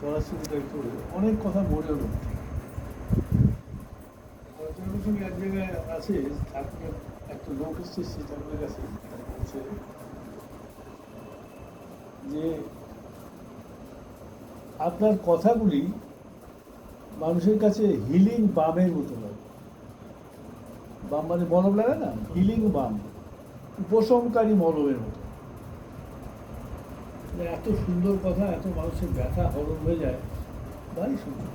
চলাচলটা করে অনেক কথা মনে হলো সঙ্গে এক জায়গায় আছে ঠাকুরের একটা লোক এসছে, সে ঠাকুরের কাছে যে আপনার কথাগুলি মানুষের কাছে হিলিং বামের মতো লাগে। বাম মানে মলম লাগে না? হিলিং বাম। উপশমকারী মলমের মতো। এত সুন্দর কথা, এত মানুষের ব্যথা হরণ হয়ে যায় ভারী সুন্দর।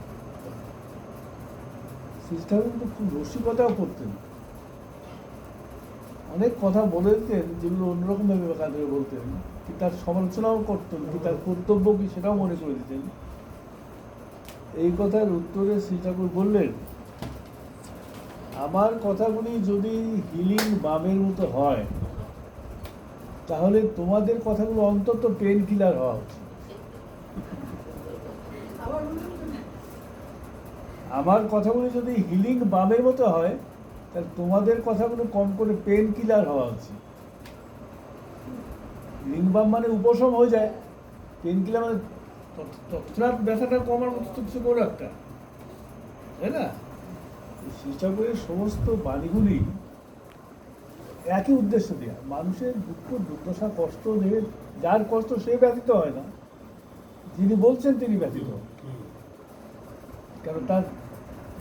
সিস্টার কিন্তু খুব রসিকতাও করতেন। অনেক কথা বলে দিতেন যেগুলো অন্যরকম ভাবে বলতেন, কি তার সমালোচনাও করতেন, কি তার কর্তব্য কি সেটাও মনে করে দিতেন। এই কথার উত্তরে শ্রী ঠাকুর বললেন, আমার কথাগুলি যদি হিলিং বামের মতো হয় তাহলে তোমাদের কথাগুলো অন্তত পেন কিলার হওয়া উচিত আমার কথাগুলো যদি হিলিং বামের মতো হয় তাহলে তোমাদের কথাগুলো কম করে পেন কিলার হওয়া উচিত হিলিং বাম মানে উপশম হয়ে যায় পেন কিলার মানে তৎক্ষণাৎ ব্যথাটা কমার মতো তো কিছু বড় একটা তাই না শিষ্টাপুরের সমস্ত বাণীগুলি একই উদ্দেশ্য দেওয়া মানুষের দুঃখ, দুর্দশা, কষ্ট দেখে যার কষ্ট সে ব্যথিত হয় না যিনি বলছেন তিনি ব্যথিত হন। কারণ তার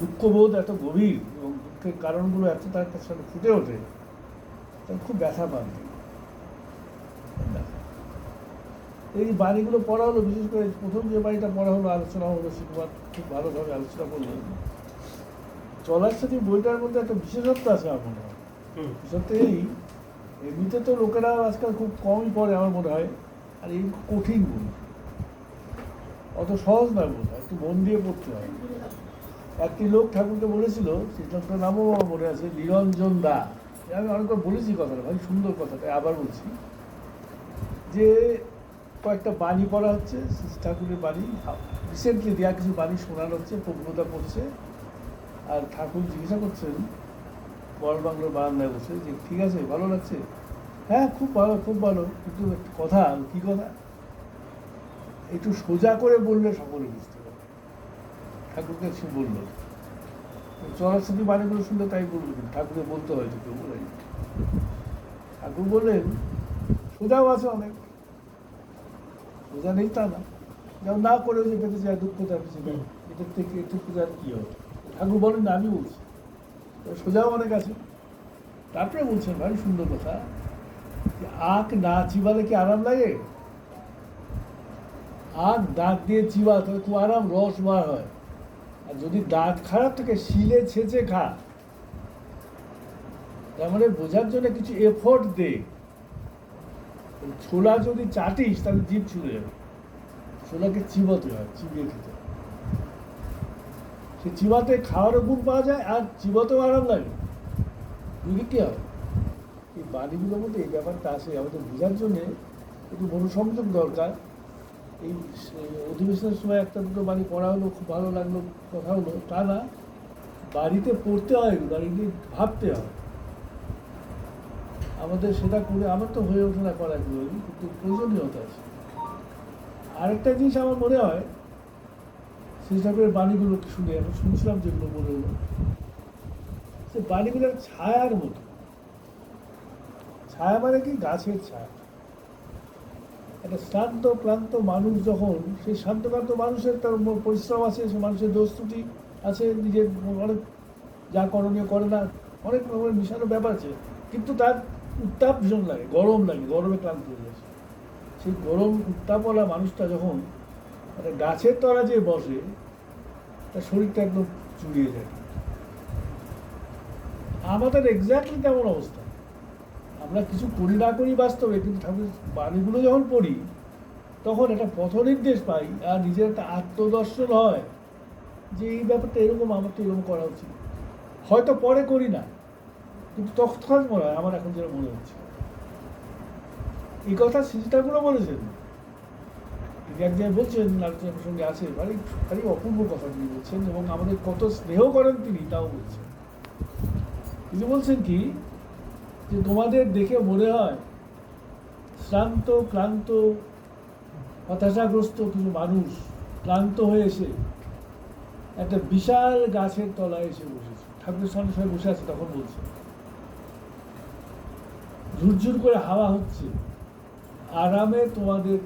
দুঃখবোধ এত গভীর এবং দুঃখের কারণগুলো এত তার সাথে ফুটে ওঠে, তার খুব ব্যথা পান। এই বাড়িগুলো পড়া হলো, বিশেষ করে প্রথম যে বাড়িটা পড়া হলো, আলোচনা হলো শিবকুমার খুব ভালোভাবে আলোচনা করলেন চলার সাথে বইটার মধ্যে একটা বিশেষত্ব আছে আমার হয় এই এমনিতে তো লোকেরা আজকাল খুব কমই পড়ে আমার মনে হয়, আর এই কঠিন বই। অত সহজ নয় বোধ হয়, একটু মন দিয়ে পড়তে হয়। একটি লোক ঠাকুরকে বলেছিল লোকটার নামও আমার মনে আছে, নিরঞ্জন দা। আমি অনেকবার বলেছি কথাটা, ভাই, সুন্দর কথাটা আবার বলছি। যে কয়েকটা বাণী পড়া হচ্ছে, শ্রী ঠাকুরের বাণী রিসেন্টলি দেওয়া কিছু বাণী শোনানো হচ্ছে প্রভুতা পড়ছে। আর ঠাকুর জিজ্ঞাসা করছেন বড় বাংলার বারান্দায় বসে যে ঠিক আছে ভালো লাগছে? হ্যাঁ খুব ভালো খুব ভালো। কিন্তু একটা কথা কি কথা? একটু সোজা করে বললে সকলে বুঝতে পারে ঠাকুরকে সে বলল। চরাশ্রী বাণীগুলো শুনলে তাই বলব কিন্তু ঠাকুরকে বলতে হয়তো কেউ বলে ঠাকুর বললেন সোজাও আছে অনেক। সোজা নেই তা না। যেমন না করে যে পেতে যায় দুঃখ তার দেয়। এটার থেকে আর কি হবে? ঠাকুর বলেন না আমি বলছি। তো সোজাও অনেক আছে তারপরে বলছেন, ভাই, সুন্দর কথা। যে আখ না চিবালে কি আরাম লাগে? আখ দাঁত দিয়ে চিবা তাহলে খুব আরাম, রস বার হয়। আর যদি দাঁত খারাপ থাকে, শিলে ছেঁচে খা। তার মানে বোঝার জন্য কিছু এফোর্ট দে। ছোলা যদি চাটিস, তাহলে জিভ ছুঁড়ে যাবে। ছোলাকে চিবাতে হয়, চিবিয়ে খেতে হয়। সে চিবাতে খাওয়ারও গুণ পাওয়া যায় আর চিবাতেও আরাম লাগে। বুঝলি কি হয় এই বাড়িগুলোর মধ্যে এই ব্যাপারটা আসে আমাদের বোঝার জন্যে একটু মনোসংযোগ দরকার। এই অধিবেশনের সময় একটা দুটো বাড়ি পড়া হলো, খুব ভালো লাগল, কথা হলো, তা না, বাড়িতে পড়তে হয়, বাড়িতে ভাবতে হয়। আমাদের সেটা করে, আমার তো হয়ে ওঠে না করা কিন্তু প্রয়োজনীয়তা আছে। আরেকটা জিনিস আমার মনে হয় সেই ঠাকুরের বাণীগুলো শুনে আমি শুনছিলাম যেগুলো মনে হলো সে বাণীগুলোর ছায়ার মতো। ছায়া মানে কি? গাছের ছায়া। একটা শ্রান্ত ক্লান্ত মানুষ যখন, সেই শান্ত, ক্লান্ত মানুষের তার পরিশ্রম আছে, সে মানুষের দোষ আছে, নিজের অনেক যা করণীয় করে না, অনেক রকমের মিশানো ব্যাপার আছে, কিন্তু তার উত্তাপ ভীষণ লাগে, গরম লাগে, গরমে ক্লান্ত হয়ে যাচ্ছে সেই গরম উত্তাপওয়ালা মানুষটা যখন একটা গাছের তলা যে বসে, তার শরীরটা একদম চুড়িয়ে যায়। আমাদের এক্স্যাক্টলি তেমন অবস্থা। আমরা কিছু করি না করি বাস্তবে, কিন্তু ঠাকুর বাণীগুলো যখন পড়ি, তখন একটা পথ নির্দেশ পাই, আর নিজের একটা আত্মদর্শন হয় যে এই ব্যাপারটা এরকম, আমার তো এরকম করা উচিত। হয়তো পরে করি না, কিন্তু তৎক্ষণ মনে হয়, আমার এখন যেটা মনে হচ্ছে। এই কথা ঠাকুরও বলেছেন। এক জায়গায় বলছেন আলোচনা প্রসঙ্গে আছে, ভারী ভারী অপূর্ব কথা তিনি বলছেন এবং আমাদের কত স্নেহ করেন তিনি, তাও বলছেন। তিনি বলছেন কি, যে তোমাদের দেখে মনে হয় শ্রান্ত, ক্লান্ত, হতাশাগ্রস্ত কিছু মানুষ ক্লান্ত হয়ে এসে একটা বিশাল গাছের তলায় এসে বসেছে। ঠাকুরের সামনে সবাই বসে আছে, তখন বলছে, ঝুরঝুর করে হাওয়া হচ্ছে, আরামে তোমাদের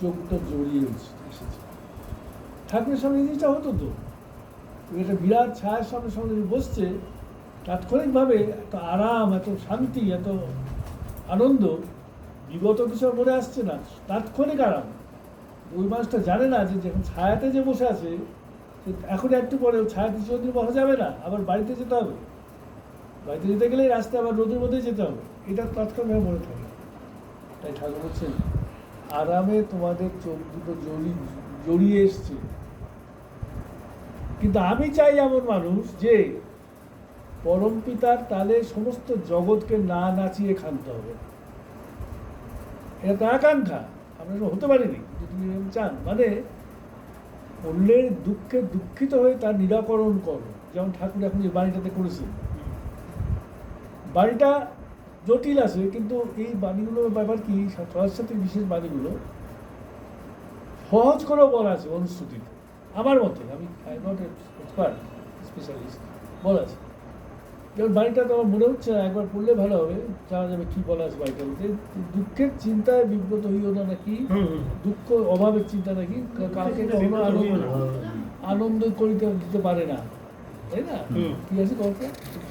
চোখটা জড়িয়ে এসে- এসেছে। ঠাকুরের এই জিনিসটা হতো তো একটা বিরাট ছায়ার সামনে যে বসছে, তাৎক্ষণিকভাবে এত আরাম, এত শান্তি, এত আনন্দ, বিগত কিছু মনে আসছে না, তাৎক্ষণিক আরাম। ওই মানুষটা জানে না যে যখন ছায়াতে যে বসে আছে এখন একটু পরে ছায়াতে চিরদিন বসা যাবে না, আবার বাড়িতে যেতে হবে। বাড়িতে যেতে গেলে রাস্তায় আবার রোদের মধ্যে যেতে হবে। এটা তৎক্ষণাৎ মনে থাকে। তাই ঠাকুর বলছেন আরামে তোমাদের চোখ দুটো জড়ি জড়িয়ে এসছে। কিন্তু আমি চাই এমন মানুষ যে পরম পিতার তালে সমস্ত জগৎকে না নাচিয়ে খানতে হবে। এটা তো আকাঙ্ক্ষা। আমরা হতে পারিনি। এরকম চান। মানে অন্যের দুঃখে দুঃখিত হয়ে তার নিরাকরণ করো। যেমন ঠাকুর এখন এই বাড়িটাতে করেছেন। বাড়িটা জটিল আছে কিন্তু এই বাণীগুলোর ব্যাপার কি সরস্বতী বিশেষ বাণীগুলো সহজ করে বলা আছে অনুশ্রুতিতে আমার মতে আমি আই নট এক্সপার্ট স্পেশালিস্ট বলা আছে। যেমন বাড়িটা তো আমার মনে হচ্ছে না, একবার পড়লে ভালো হবে জানা যাবে কি বলা আছে বাড়িটার মধ্যে। দুঃখের চিন্তায় বিব্রত হইও না নাকি। দুঃখ অভাবের চিন্তা নাকি কাউকে কখনো আনন্দ আনন্দ করিতে দিতে পারে না। তাই না? কি আছে গল্প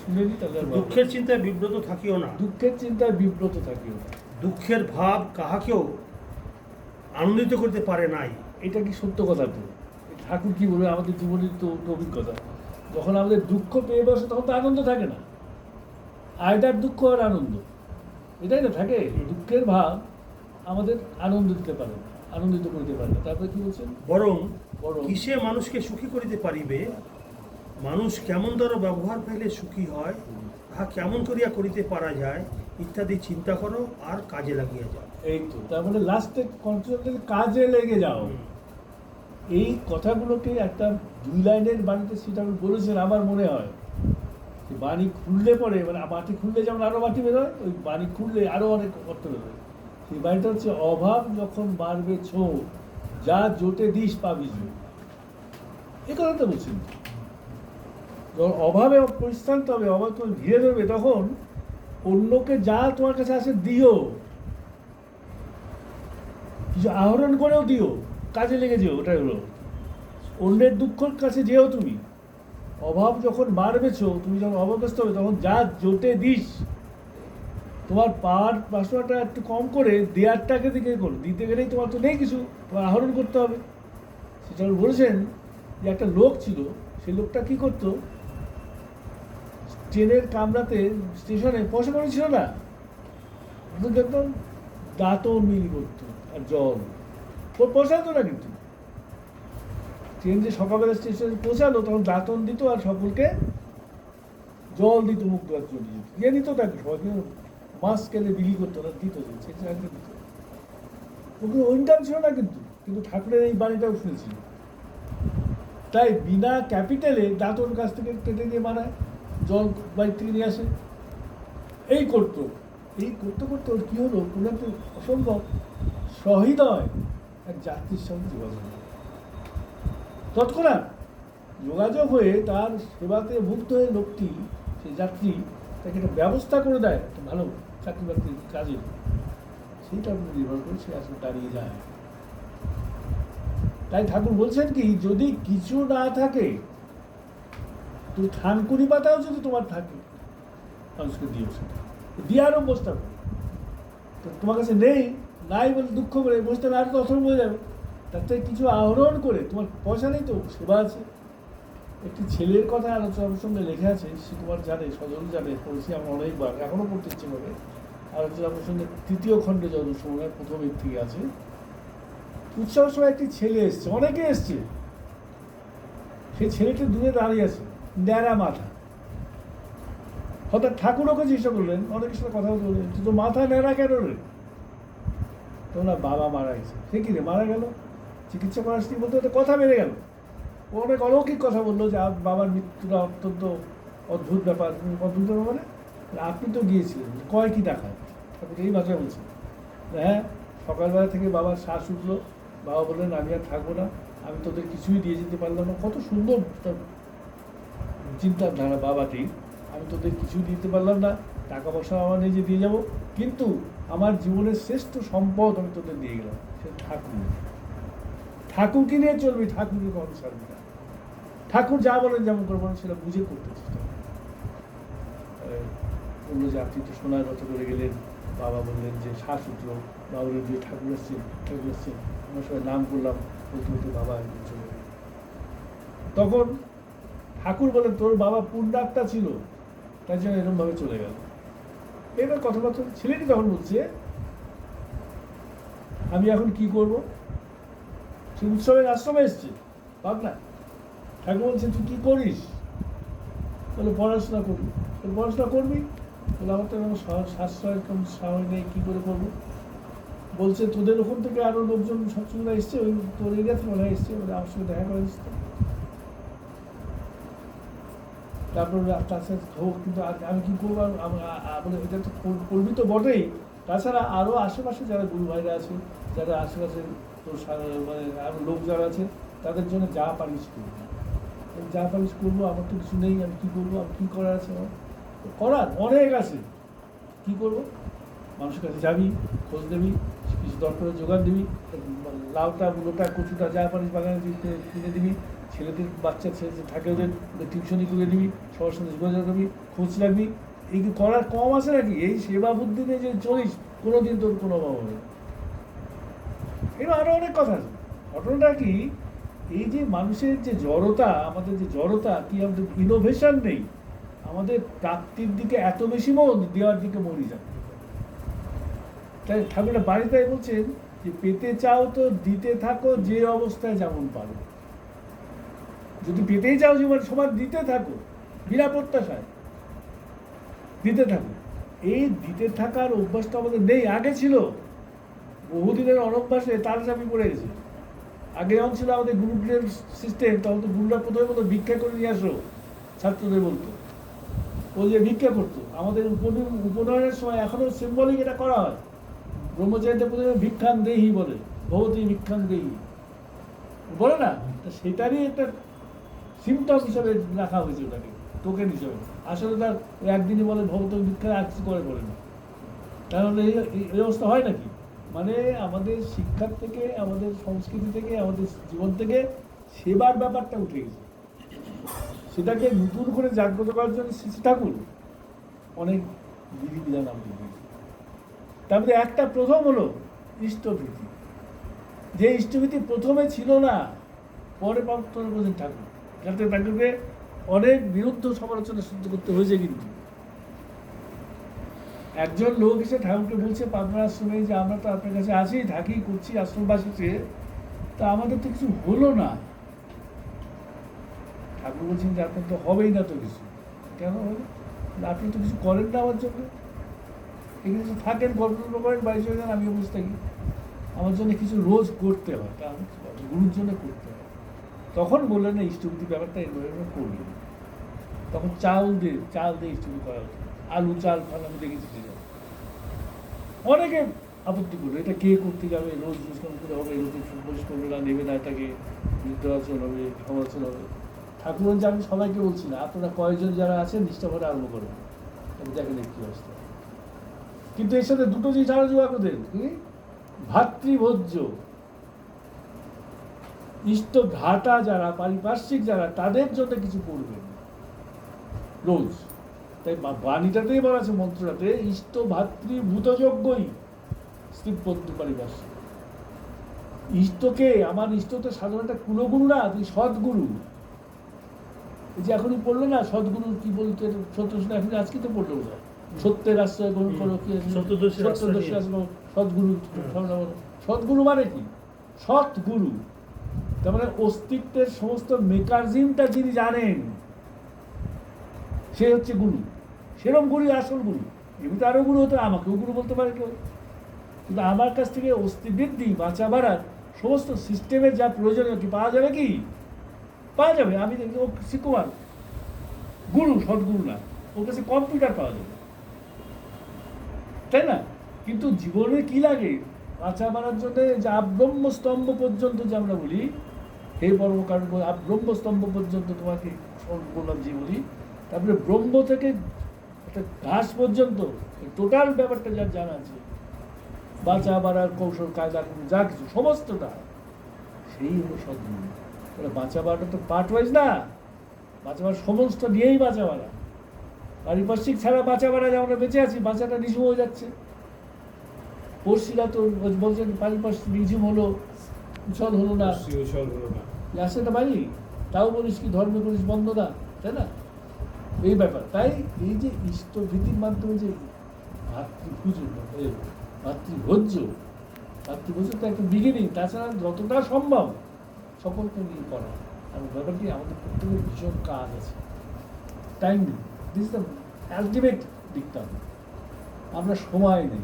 শুনে নি তাহলে দুঃখের চিন্তায় বিব্রত থাকিও না। দুঃখের চিন্তায় বিব্রত থাকিও না। দুঃখের ভাব কাহাকেও আনন্দিত করতে পারে নাই। এটা কি সত্য কথা তো? ঠাকুর কি বলবে? আমাদের জীবনের তো তো অভিজ্ঞতা। যখন আমাদের দুঃখ পেয়ে বসে তখন তো আনন্দ থাকে না। আয়টার দুঃখ আর আনন্দ। এটাই না থাকে। দুঃখের ভাব আমাদের আনন্দ দিতে পারে আনন্দিত করতে পারে না। তারপরে কি বলছেন? বরং বরং কিসে মানুষকে সুখী করিতে পারিবে মানুষ কেমন দ্বারা ব্যবহার পাইলে সুখী হয় তাহা কেমন করিয়া করিতে পারা যায় ইত্যাদি চিন্তা করো আর কাজে লাগিয়ে যাও। এই তো তার মানে লাস্টে কনসেপ্ট কাজে লেগে যাও। এই কথাগুলোকে একটা দুই লাইনের বাণীতে সেটা আমি বলেছেন আমার মনে হয়। যে বাণী খুললে পরে মানে মাটি খুললে যেমন আরও মাটি বেরোয় ওই বাণী খুললে আরও অনেক অর্থ বেরোয়। সেই বাণীটা হচ্ছে অভাব যখন বাড়বে ছো যা জোটে দিস পাবি এই কথাটা বলছেন। তো। যখন অভাবে পরিস্থান হবে, অভাব তোমার ঘিরে ধরবে, তখন অন্যকে যা তোমার কাছে আসে দিও। কিছু আহরণ করেও দিও, কাজে লেগে যেও, ওটাই হলো। অন্যের দুঃখের কাছে যেও তুমি। অভাব যখন মারবেছ তুমি যখন অভাবগ্রস্ত হবে, তখন যা জোটে দিস। তোমার পাওয়ার বাসনাটা একটু কম করে দেয়ারটাকে দিকে করো। দিতে গেলেই তোমার তো নেই কিছু, তোমার আহরণ করতে হবে। সেটা বলেছেন যে একটা লোক ছিল, সেই লোকটা কী করতো? ট্রেনের কামরাতে স্টেশনে পয়সা করি ছিল না। দেখতাম দাঁতন মিল করতো আর জল। ওর পৌঁছাতো না কিন্তু। ট্রেন যে সকালবেলা স্টেশনে পৌঁছালো, তখন দাঁতন দিত আর সকলকে জল দিত, মুখ ধোয়ার জন্য ইয়ে দিত তাকে সবাইকে, মাছ কেলে বিলি করতো না, দিত দিত। ওকে ইনকাম ছিল না কিন্তু কিন্তু ঠাকুরের এই বাড়িটাও শুনেছিল তাই বিনা ক্যাপিটালে দাঁতন কাছ থেকে কেটে দিয়ে মানায় জল বাইর থেকে নিয়ে আসে। এই করতো, এই করতে করতে ওর কী হলো? কোনো একটা অসম্ভব সহৃদয় এক যাত্রীর সঙ্গে যোগাযোগ তৎক্ষণাৎ যোগাযোগ হয়ে তার সেবাতে মুগ্ধ হয়ে লোকটি, সেই যাত্রী, তাকে একটা ব্যবস্থা করে দেয়, একটা ভালো চাকরি বাকরির কাজে। সেইটার উপর নির্ভর করে সে আসলে দাঁড়িয়ে যায়। তাই ঠাকুর বলছেন কি, যদি কিছু না থাকে তো থানকুনি পাতাও যদি তোমার থাকে মানুষকে দিও সেটা। দেওয়ার অবস্থা করো। তো তোমার কাছে নেই, নাই বলে দুঃখ করে বসতে না তো অথর হয়ে যাবে। তার থেকে কিছু আহরণ করে, তোমার পয়সা নেই তো, সেবা আছে। একটি ছেলের কথা আলোচনার সঙ্গে লেখা আছে, সে তোমার জানে সজল জানে পড়েছি আমরা অনেকবার এখনও পড়তে ইচ্ছে করে। আলোচনা প্রসঙ্গে তৃতীয় খণ্ডে যত সময়, প্রথম এর থেকে আছে। উৎসবের সময় একটি ছেলে এসছে, অনেকে এসছে। সেই ছেলেটি দূরে দাঁড়িয়ে আছে। ন্যাড়া মাথা। হঠাৎ ঠাকুর ওকে জিজ্ঞাসা করলেন, অনেকের সাথে কথা বললেন, তো মাথা ন্যাড়া কেন রে? তো না বাবা মারা গেছে। সে কি রে, মারা গেল? চিকিৎসা করার স্ত্রী বলতে বলতে কথা বেড়ে গেল। ও অনেক অলৌকিক কথা বলল যে আপ- বাবার মৃত্যুটা অত্যন্ত অদ্ভুত ব্যাপার অদ্ভুত ব্যাপার মানে? আপনি তো গিয়েছিলেন, কয় কি দেখায়? ঠাকুর এই ভাষায় বলছে। হ্যাঁ সকালবেলা থেকে বাবার শ্বাস উঠল। বাবা বললেন, আমি আর থাকব না, আমি তোদের কিছুই দিয়ে যেতে পারলাম না। কত সুন্দর চিন্তাধারা বাবাটি আমি তোদের কিছুই দিতে পারলাম না টাকা পয়সা আমার নিজে দিয়ে যাব কিন্তু আমার জীবনের শ্রেষ্ঠ সম্পদ আমি তোদের দিয়ে গেলাম সে ঠাকুর ঠাকুরকে নিয়ে চলবি ঠাকুরকে কখনো ছাড়বি না ঠাকুর যা বলেন যেমন করে বলেন সেটা বুঝে করতে চেষ্টা করবি। আহ, বলল যে আপনি তো সোনার রথ করে গেলেন বাবা বললেন যে শাসুত্র বাবুরের যে ঠাকুর এসছেন ঠাকুর এসছেন আমরা সবাই নাম করলাম বলতে বলতে বাবা চলে। তখন ঠাকুর বলেন, তোর বাবা পুণ্যাত্মা ছিল। তাই জন্য এরকমভাবে চলে গেল। এবার কথাবার্তা ছেলেটি তখন বলছে, আমি এখন কি করব? সে উৎসবের আশ্রমে এসছে ভাব না ঠাকুর বলছে, তুই কি করিস? বলে, পড়াশোনা করবি পড়াশোনা করবি? বলে, আমার তো এরকম সাশ্রয় কম সময় নেই, কী করে করব? বলছে, তোদের ওখান থেকে আরও লোকজন সবসময় এসছে, ওই তোর এরিয়া থেকে হয় এসছে, বলে আমার সঙ্গে দেখা করে এসছে। তারপর আস্তে আস্তে হোক, কিন্তু আমি কী করব? আর আম- আ- আ- বলে এটা তো করবি তো বটেই। তাছাড়া আরও আশেপাশে যারা গুরু ভাইরা আছে, যারা আশেপাশে মানে লোক যারা আছে, তাদের জন্য যা পারিস করব। যা পারিস করব, আমার তো কিছু নেই, আমি কী করব? আমি কী করার আছে করার অনেক আছে। কী করব? মানুষের কাছে যাবি, খোঁজ দেবি কিছু দরকারের জোগান দিবি লাউটা মূলোটা কচুটা, যা পারিস বাগানে কিনে- দিবি। ছেলেদের বাচ্চা ছেলে থাকে ওদের টিউশনি করে দিবি, সবার সাথে যোগাযোগ করবি, খোঁজ রাখবি। এই কি করার কম আছে নাকি? এই সেবা বুদ্ধি নিয়ে যে চলিস কোনো দিন তোর কোনো অভাব হবে। এবার আরও অনেক কথা আছে। ঘটনাটা কি? এই যে মানুষের যে জড়তা, আমাদের যে জড়তা, কি আমাদের ইনোভেশন নেই? আমাদের প্রাপ্তির দিকে এত বেশি মন, দেওয়ার দিকে মরি যায় তাই ঠাকুরটা বাড়িতে বলছেন যে পেতে চাও তো দিতে থাকো, যে অবস্থায় যেমন পারো। যদি পেতেই চাও জীবন, সবার দিতে থাকো। বিনা প্রত্যাশায় দিতে থাকো। এই দিতে থাকার অভ্যাসটা আমাদের নেই। আগে ছিল, বহুদিনের অনভ্যাসে তার চাপি পড়ে গেছে। আগে যখন ছিল আমাদের গুরুকুলের সিস্টেম তখন তো গুরুরা প্রথমে বলতো, ভিক্ষা করে নিয়ে আসো। ছাত্রদের বলতো। ও যে ভিক্ষা করতো। আমাদের উপনয়ন উপনয়নের সময় এখনও সিম্বলিক এটা করা হয়। ব্রহ্মচারীতে প্রথমে ভিক্ষান দেহি বলে ভগবতী ভিক্ষান দেহি। বলে না? সেটারই একটা সিমটম হিসাবে রাখা হয়েছে ওটাকে টোকেন হিসাবে। আসলে তার একদিনই বলে ভগবত ভিক্ষা আর কিছু করে বলে না। এই- এই অবস্থা হয় নাকি? মানে আমাদের শিক্ষার থেকে, আমাদের সংস্কৃতি থেকে, আমাদের জীবন থেকে সেবার ব্যাপারটা উঠে গেছে। সেটাকে নতুন করে জাগ্রত করার জন্য শ্রী ঠাকুর অনেক বিধিবিধান আমাদের দিয়েছে তার মধ্যে একটা প্রথম হলো ইষ্টভীতি। যে ইষ্টভীতি প্রথমে ছিল না, পরে করেছেন ঠাকুর। যাতে ঠাকুরকে অনেক বিরুদ্ধ সমালোচনা সহ্য করতে হয়েছে কিন্তু। একজন লোক এসে ঠাকুরকে বলছে পাবনা আশ্রমে যে আমরা তো আপনার কাছে আছি, থাকি করছি আশ্রমবাসীতে তা আমাদের তো কিছু হলো না। ঠাকুর বলছেন যে, আপনার তো হবেই না তো কিছু। কেন হবে? আপনি তো কিছু করেন না আমার জন্য। এখানে থাকেন গল্প করেন বাড়ি চলে যান, আমিও বসে থাকি। আমার জন্য কিছু রোজ করতে হয়, তা আমি গুরুর জন্য করতে হয়। তখন বললেন না ইষ্টভূতি ব্যাপারটা এভাবে করবি। তখন চাল দিয়ে চাল দিয়ে ইষ্টভূতি করা হতো আলু, চাল ফাল আমি দেখেছি সেটা। অনেকে আপত্তি করল, এটা কে করতে যাবে? রোজ রোজ কেমন করে হবে? এরকম পরিষ্কার করবে না, নেবে না এটাকে? বিরুদ্ধাচরণ হবে সমালোচনা হবে। ঠাকুরগঞ্জ আমি সবাইকে বলছি না, আপনারা কয়েকজন যারা আছেন নিষ্ঠাভাবে আরম্ভ করবেন দেখেন কি অবস্থা। কিন্তু এর সাথে দুটো জিনিস আরও যোগা করতেন কি ভাতৃভোজ্য। ইষ্ট ঘাটা যারা পারিপার্শ্বিক যারা তাদের জন্য কিছু করবেন। রোজ। তাই বাণীটাতেই বলা আছে মন্ত্রটাতে ইষ্ট ভাতৃভূতযজ্ঞই স্ত্রীপদ্য পারিপার্শ্বিক। ইষ্টকে আমার ইষ্ট তো সাধারণ একটা কুলগুরু না তুই সদ্গুরু। এই যে এখনই পড়ল না সদ্গুরু কি বলতে সত্য এখন আজকে তো পড়ল বোধ হয়। সত্যের আশ্রয় গ্রহণ করো কি আছে? সত্যদর্শীর আশ্রয় সদ্গুরু সদ্গুরু মানে কি? সৎগুরু। তার মানে অস্তিত্বের সমস্ত মেকানিজমটা যিনি জানেন সে হচ্ছে গুরু। সেরকম গুরু আসল গুরু। এমনিতে আরও গুরু হতে আমাকেও গুরু বলতে পারে কেউ। কিন্তু আমার কাছ থেকে অস্থি বৃদ্ধি বাঁচা বাড়ার সমস্ত সিস্টেমের যা প্রয়োজনীয় কি পাওয়া যাবে কি? পাওয়া যাবে। আমি দেখি ও শিক্ষমান গুরু সদ্গুরু না। ওর কাছে কম্পিউটার পাওয়া যাবে। তাই না। কিন্তু জীবনে কি লাগে? বাঁচা মারার জন্য যে আব্রহ্ম স্তম্ভ পর্যন্ত যে আমরা বলি, হে পরম কারণ ব্রহ্ম স্তম্ভ পর্যন্ত তোমাকে করলাম যে বলি, তারপরে ব্রহ্ম থেকে একটা ঘাস পর্যন্ত টোটাল ব্যাপারটা যার জানা আছে, বাঁচা বাড়ার কৌশল, কায়দা যা কিছু, সমস্তটা, সেই হলো সদ্গুণ বাঁচা বাড়াটা তো পার্ট ওয়াইজ না। বাঁচা সমস্ত নিয়েই বাঁচা বাড়া পারিপার্শ্বিক ছাড়া বাঁচা বাড়া যে আমরা বেঁচে আছি বাঁচাটা নিঝুম হয়ে যাচ্ছে। পড়শিরা তো বলছেন পারিপার্শ্বিক নিঝুম হলো উচ্ছল হলো না। আসে না বাড়ি তাও বলিস কি ধর্মে করিস বন্ধ না তাই না? এই ব্যাপার তাই এই যে ইষ্টভীতির মাধ্যমে যে ভাতৃপুজো এ, ভাতৃভোজ্য ভাতৃভোজ্য তো একটা বিগিনিং তাছাড়া যতটা সম্ভব সকলকে নিয়ে করা। আর ব্যাপারটি আমাদের প্রত্যেকের ভীষণ কাজ আছে। টাইম নেই দিস আলটিমেট আমরা সময় নেই।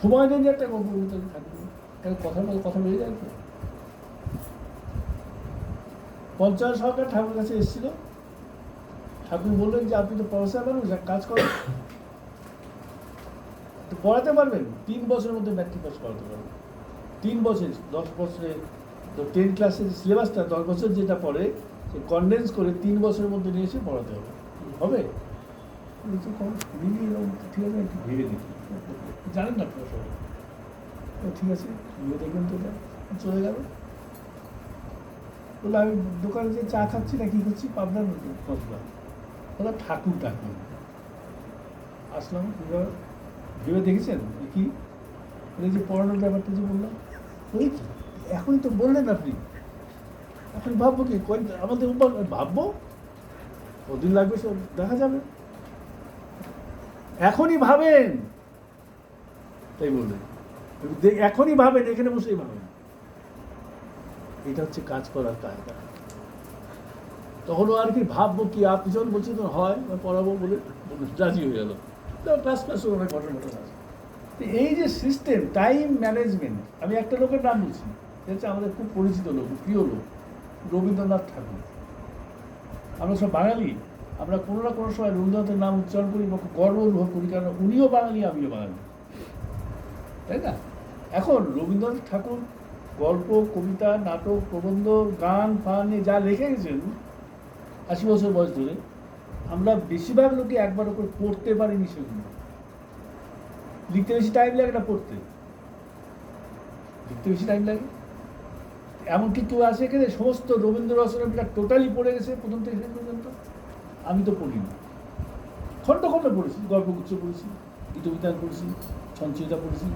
সময় নেই একটা বলতে থাকবে। তাহলে কথা বলে কথা বেরিয়ে যায় পঞ্চায়েত সরকার ঠাকুর কাছে এসেছিল। ঠাকুর বললেন যে, আপনি তো পড়াশোনা মানুষ কাজ করেন। পড়াতে পারবেন? তিন বছরের মধ্যে ম্যাট্রিক পাস করাতে পারবেন। তিন বছর, দশ বছরে তো টেন ক্লাসের সিলেবাসটা দশ বছর যেটা পড়ে, সে কনডেন্স করে তিন বছরের মধ্যে নিয়ে এসে পড়াতে হবে। হবে? কোনো এরকম। ঠিক আছে? একটু ভেবে দেখি জানেন না আপনারা সবাই। তো ঠিক আছে ভেবে দেখবেন তো এটা। চলে গেল। বলে আমি দোকানে যে চা খাচ্ছি না কি করছি? পাবনার কসবা বলে ঠাকুর ঠাকুর আসলাম এবার ভেবে দেখেছেন? কি? এই যে পড়ানোর ব্যাপারটা যে বললাম। ওই কি? এখনই তো বললেন আপনি। এখন ভাববো কি আমাদের উপর ভাববো? কদিন লাগবে সব? দেখা যাবে। এখনই ভাবেন। তাই বললেন। এখনই ভাবেন এখানে বসেই ভাবেন। এটা হচ্ছে কাজ করার কায়দা। তখন ও আর কি ভাববো কি আপনি যখন বলছি তো হয় পড়াবো বলে রাজি হয়ে গেল ক্লাস ক্লাস অনেক ঘটনা ঘটনা আছে। এই যে সিস্টেম টাইম ম্যানেজমেন্ট আমি একটা লোকের নাম বলছি। হচ্ছে আমাদের খুব পরিচিত লোক প্রিয় লোক রবীন্দ্রনাথ ঠাকুর। আমরা সব বাঙালি। আমরা কোনো না কোনো সময় রবীন্দ্রনাথের নাম উচ্চারণ করি, বা গর্ব অনুভব করি, কারণ উনিও বাঙালি, আমিও বাঙালি। তাই না? এখন রবীন্দ্রনাথ ঠাকুর গল্প, কবিতা, নাটক, প্রবন্ধ, গান, ফান যা লিখে গেছেন, আশি বছর বয়স ধরে, আমরা বেশিরভাগ লোকে একবার করে পড়তে পারিনি সেগুলো। লিখতে বেশি টাইম লাগে না পড়তে। লিখতে বেশি টাইম লাগে? এমনকি কেউ আছে এখানে সমস্ত রবীন্দ্র রচনাটা টোটালি পড়ে গেছে প্রথম থেকে শেষ পর্যন্ত। আমি তো পড়িনি। খণ্ড খণ্ড পড়েছি, গল্পগুচ্ছ পড়েছি গীতবিতান পড়েছি, সঞ্চয়িতা পড়েছি।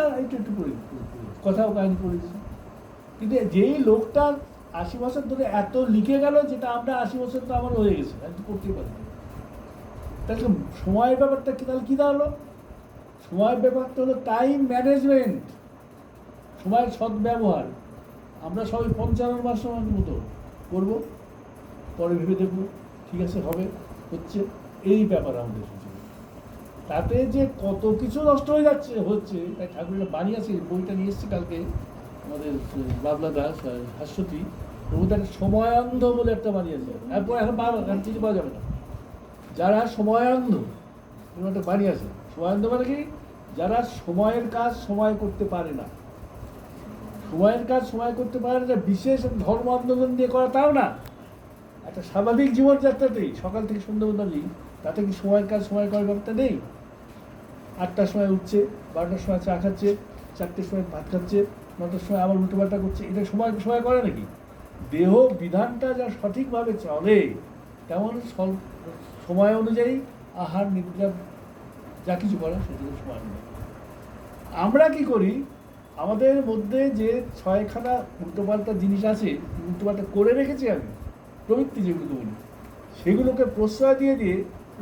আর একটু একটু পড়ে কথাও কাহিনী পড়েছি কিন্তু যেই লোকটা আশি বছর ধরে এত লিখে গেল যেটা আমরা আশি বছর তো আমার হয়ে গেছে, আমি তো পড়তেই পারি। তাহলে সময়ের ব্যাপারটা কি, তাহলে কী দাঁড়াল? সময়ের ব্যাপারটা হলো টাইম ম্যানেজমেন্ট সময়ের সদ্ব্যবহার। আমরা সবাই পঞ্চান্ন মাস সময় মতো করব। পরে ভেবে দেখব, ঠিক আছে, হবে, হচ্ছে এই ব্যাপার আমাদের তাতে যে কত কিছু নষ্ট হয়ে যাচ্ছে, হচ্ছে তাই ঠাকুরের বাণী আছে বইটা নিয়ে এসেছি কালকে আমাদের বাবলা দাস হাস্যতী। ওদের সময়ান্ধ বলে একটা বাণী আছে। এরপর এখন পাওয়া এখন কিছু পাওয়া যাবে না। যারা সময়ান্ধ একটা বাণী আছে। সময়ান্ধ মানে কি? যারা সময়ের কাজ সময় করতে পারে না। সময়ের কাজ সময় করতে পারে না, বিশেষ ধর্ম আন্দোলন দিয়ে করা তাও না। একটা স্বাভাবিক জীবনযাত্রাতেই সকাল থেকে সন্ধ্যা পর্যন্ত তাতে কি সময়ের কাজ সময় করার ব্যাপারটা নেই? আটটার সময় উঠছে, বারোটার সময় চা খাচ্ছে, চারটের সময় ভাত খাচ্ছে, নটার সময় আবার উল্টো পাল্টা করছে। এটা সময় সময় করে নাকি? দেহ বিধানটা যা সঠিকভাবে চলে, তেমন সময় অনুযায়ী আহার, নিদ্রা, যা কিছু করা সেগুলো সময় নেই আমরা কি করি? আমাদের মধ্যে যে ছয়খানা উল্টোপাল্টা জিনিস আছে উল্টোপাল্টা করে রেখেছি আমি প্রবৃত্তি যেগুলো বলি সেগুলোকে প্রশ্রয় দিয়ে দিয়ে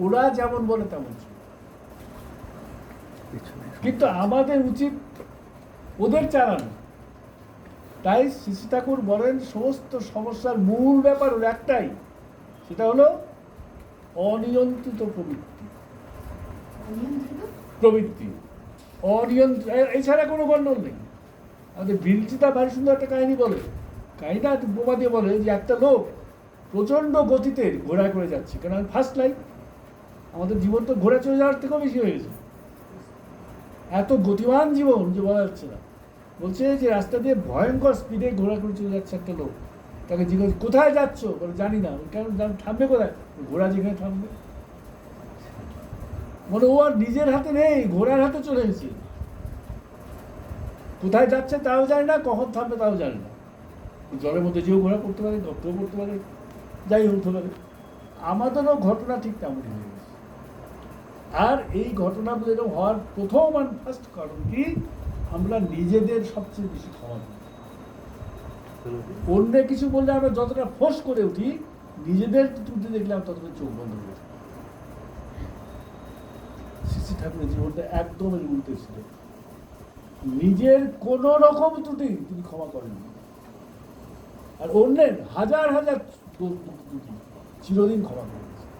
ওরা যেমন বলে তেমন কিন্তু আমাদের উচিত ওদের চালানো। তাই শিশু ঠাকুর বলেন সমস্ত সমস্যার মূল ব্যাপার ওর একটাই সেটা হলো অনিয়ন্ত্রিত প্রবৃত্তি। প্রবৃত্তি। অনিয়ন্ত্রিত এছাড়া কোনো গণ্ডল নেই। আমাদের বিলচিতা ভারী সুন্দর একটা কাহিনী বলে। কাহিনীটা বোমা দিয়ে বলে যে একটা লোক প্রচণ্ড গতিতে ঘোড়া করে যাচ্ছে। কারণ ফার্স্ট লাইফ আমাদের জীবন তো ঘোড়া চলে যাওয়ার থেকেও বেশি হয়ে গেছে। এত গতিমান জীবন যে বলা যাচ্ছে না। বলছে যে রাস্তা দিয়ে ভয়ঙ্কর স্পিডে ঘোরা করে চলে যাচ্ছে একটা লোক। তাকে জিজ্ঞেস, কোথায় যাচ্ছ? বলে, জানি না। কেন থামবে কোথায়? ঘোড়া যেখানে থামবে। মানে ও আর নিজের হাতে নেই, ঘোড়ার হাতে চলে গেছে। কোথায় যাচ্ছে তাও জানি না, কখন থামবে তাও জানি না। জলের মধ্যে যেও ঘোরা করতে পারে গর্তেও করতে পারে, যাই হতে পারে। আমাদেরও ঘটনা ঠিক তেমনই হয়ে গেছে। আর এই ঘটনাগুলো এরকম হওয়ার প্রথম আর ফার্স্ট কারণ কি? আমরা নিজেদের সবচেয়ে বেশি ক্ষমা অন্য কিছু বললে আমরা যতটা ফোর্স করে উঠি, নিজেদের ত্রুটি দেখলে আমরা ততটা চোখ বন্ধ করে। শ্রী ঠাকুরের জীবনটা একদম উল্টে ছিল। নিজের কোন রকম ত্রুটি তিনি ক্ষমা করেননি আর অন্যের হাজার হাজার ত্রুটি চিরদিন ক্ষমা করে দিয়েছেন।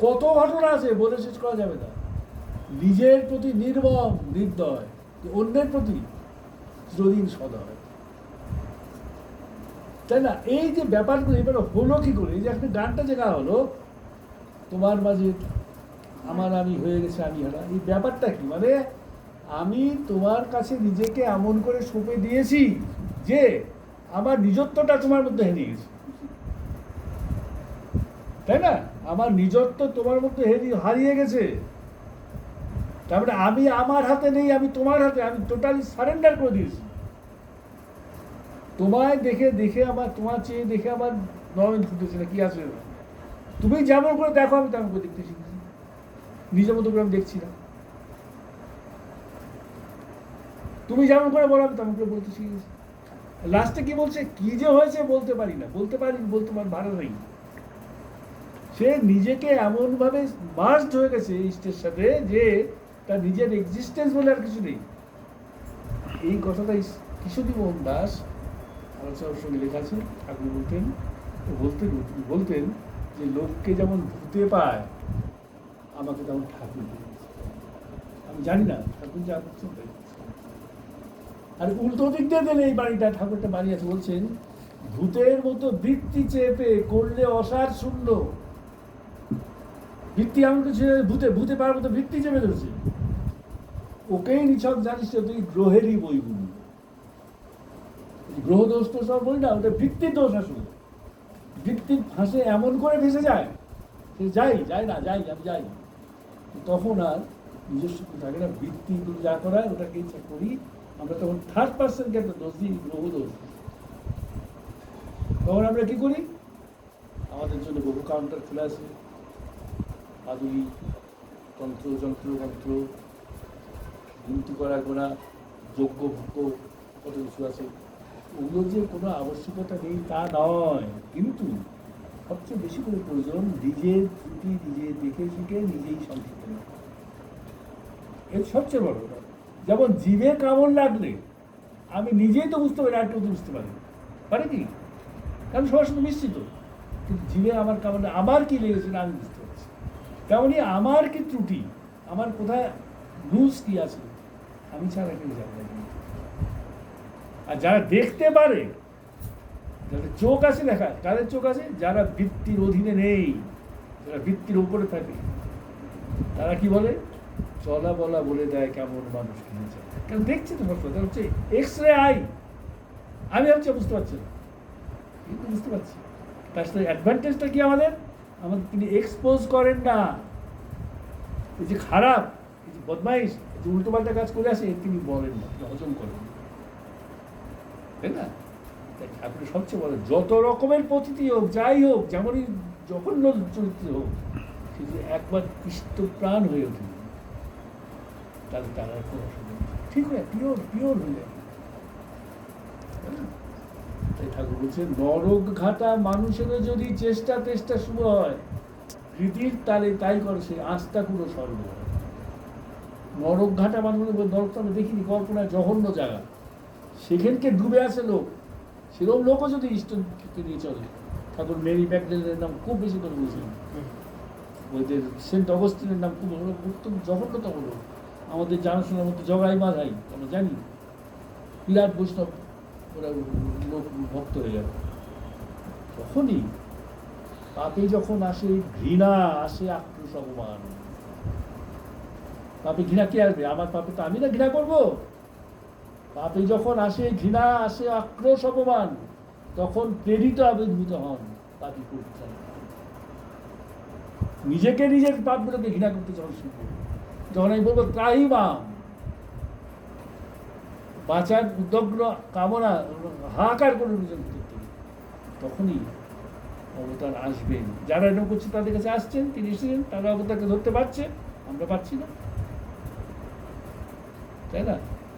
কত ঘটনা আছে বলে শেষ করা যাবে না। নিজের প্রতি নির্মম নির্দয়, অন্যের প্রতি চিরদিন সদয়। তাই না? এই যে ব্যাপারগুলো, এবার হলো কি করে? এই যে একটা গানটা যে গাওয়া হলো, তোমার মাঝে আমার আমি হয়ে গেছে, আমি হারা। এই ব্যাপারটা কি? মানে আমি তোমার কাছে নিজেকে এমন করে সঁপে দিয়েছি যে আমার নিজত্বটা তোমার মধ্যে হারিয়ে গেছে। তাই না? আমার নিজত্ব তোমার মধ্যে হেরি- হারিয়ে গেছে। তারপরে আমি আমার হাতে নেই, আমি তোমার হাতে, আমি টোটালি সারেন্ডার করে দিয়েছি। তোমায় দেখে দেখে আমার, তোমার চেয়ে দেখে আমার নরম ফুটেছে না, কি আছে? তুমি যেমন করে দেখো, আমি তেমন করে দেখতে শিখেছি। নিজের মতো করে আমি দেখছি না। তুমি যেমন করে বলো, আমি তেমন করে বলতে শিখেছি লাস্টে কি বলছে? কি যে হয়েছে বলতে পারি না। বলতে পারি বলতে পারি ভালো নেই। সে নিজেকে এমনভাবে মাস্ট হয়ে গেছে ইষ্টের সাথে যে তার নিজের এক্সিস্টেন্স বলে আর কিছু নেই। এই কথাটা কিশোরী মোহন দাস আলোচনার সঙ্গে লেখা আছে, ঠাকুর বলতেন বলতেন বলতেন যে লোককে যেমন ভূতে পায়, আমাকে তেমন ঠাকুর। আমি জানি না, ঠাকুর যা করছেন তাই। আর উল্টো দিক দিয়ে দিলে এই বাড়িটা ঠাকুরটা বাড়ি আছে, বলছেন, ভূতের মতো বৃত্তি চেপে করলে অসার শূন্য। বৃত্তি কিছু ভূতে ভূতে পাওয়ার মতো বৃত্তি চেপে ধরছে। ওকেই নিছক, জানিস তুই গ্রহেরই বইগুলি গ্রহ দোষ তো সব বলি না, ওটা বৃত্তির দোষ আসলে। বৃত্তির ফাঁসে এমন করে ভেসে যায়। সে যাই যাই না, যাই, আমি যাই। তখন আর নিজস্ব থাকে না বৃত্তিগুলো যা করায়, ওটাকে ইচ্ছা করি আমরা তখন থার্ড পার্সনকে একটা দোষ দিই গ্রহ দোষ তখন আমরা কি করি? আমাদের জন্য বহু কাউন্টার খোলা আছে। আধুনিক তন্ত্র, যন্ত্র, মন্ত্র গুনতি করা, গোনা যোগ্য ভোগ্য কত কিছু আছে। ওগুলোর যে কোনো আবশ্যকতা নেই তা নয়। কিন্তু সবচেয়ে বেশি করে প্রয়োজন নিজের ত্রুটি নিজে দেখে শিখে নিজেই করা। এর সবচেয়ে বড় কথা। যেমন জীবে কামড় লাগলে, আমি নিজেই তো বুঝতে পারি আর কেউ তো বুঝতে পারি। পারে কি? কারণ সবার সাথে মিশ্রিত। কিন্তু জীবে আমার কামড় আমার কি লেগেছে না আমি বুঝতে পারছি। তেমনই আমার কি ত্রুটি, আমার কোথায় লুজ কি আছে, আমি ছাড়া কেউ জানে না। আর যারা দেখতে পারে, যাদের চোখ আছে দেখা কাদের চোখ আছে, যারা বৃত্তির অধীনে নেই, যারা বৃত্তির উপরে থাকে, তারা কি বলে? চলা বলা বলে দেয় কেমন মানুষ কিনেছে কেন দেখছি তো সবসময় হচ্ছে এক্স রে আই আমি হচ্ছে বুঝতে পারছি না। কিন্তু বুঝতে পারছি। তার সাথে অ্যাডভান্টেজটা কি আমাদের? আমাদের তিনি এক্সপোজ করেন না। এই যে খারাপ এই যে বদমাইশ এই যে উল্টোপাল্টা কাজ করে আসে তিনি বলেন না। তিনি হজম করেন না। তাই না? তাই ঠাকুর সবচেয়ে বলেন যত রকমের পতিতি হোক যাই হোক যেমনই জঘন্য চরিত্র হোক সে যে একবার কৃষ্ট প্রাণ হয়ে ওঠে। তাহলে তার আর কোনো অসুবিধা ঠিক হয়ে পিওর পিওর হয়ে যায় তাই ঠাকুর বলছে নরক ঘাটা মানুষেরও যদি চেষ্টা তেষ্টা শুরু হয় হৃদির তালে তাই করে সে আস্থা পুরো স্বর্গ। নরক ঘাটা মানুষ নরক তো আমরা দেখিনি কল্পনায় জঘন্য জায়গা। সেখানকে ডুবে আছে লোক। সেরকম লোকও যদি ঈশ্বরকে নিয়ে চলে। ঠাকুর মেরি ব্যাকডেলের নাম খুব বেশি করে বলছিলেন। ওদের সেন্ট অগস্টিনের নাম খুব জঘন্যতম লোক। আমাদের জানাশোনার মধ্যে জগাই বাধাই, আমরা জানি। বিরাট বৈষ্ণব ওরা লোক ভক্ত হয়ে গেল তখনই পাপে যখন আসে ঘৃণা, আসে আক্রোশ, অপমান। পাপে ঘৃণা কি আসবে? আমার পাপে তো আমি না ঘৃণা করব। পাপে যখন আসে ঘৃণা, আসে আক্রোশ, অপমান, তখন প্রেরিত আবির্ভূত হন পাপি পরিত্রাণ নিজেকে নিজের পাপগুলোকে ঘৃণা করতে যখন শুরু যখন আমি বলব, ত্রাহি মাম বাঁচার উদ্যগ্ন কামনা, হাহাকার করে ভিতর তখনই অবতার আসবেন। যারা এরকম করছে, তাদের কাছে আসছেন, তিনি এসেছেন, তারা অবতারকে ধরতে পারছে, আমরা পাচ্ছি না। তাই না?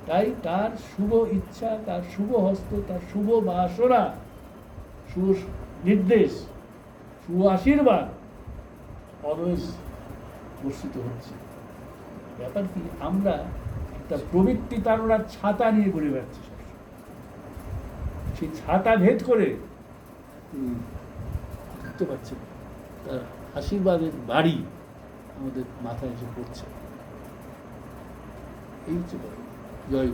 তাই তার শুভ ইচ্ছা, তার শুভ হস্ত, তার শুভ বাসনা, শুভ নির্দেশ, শুভ আশীর্বাদ অলওয়েজ বর্ষিত হচ্ছে। ব্যাপার কি, আমরা একটা প্রবৃত্তি তারণার ছাতা নিয়ে ঘুরে বেড়াচ্ছি সেই ছাতা ভেদ করে ঢুকতে পারছে তার আশীর্বাদের বাড়ি আমাদের মাথায় এসে পড়ছে এই হচ্ছে। জয়।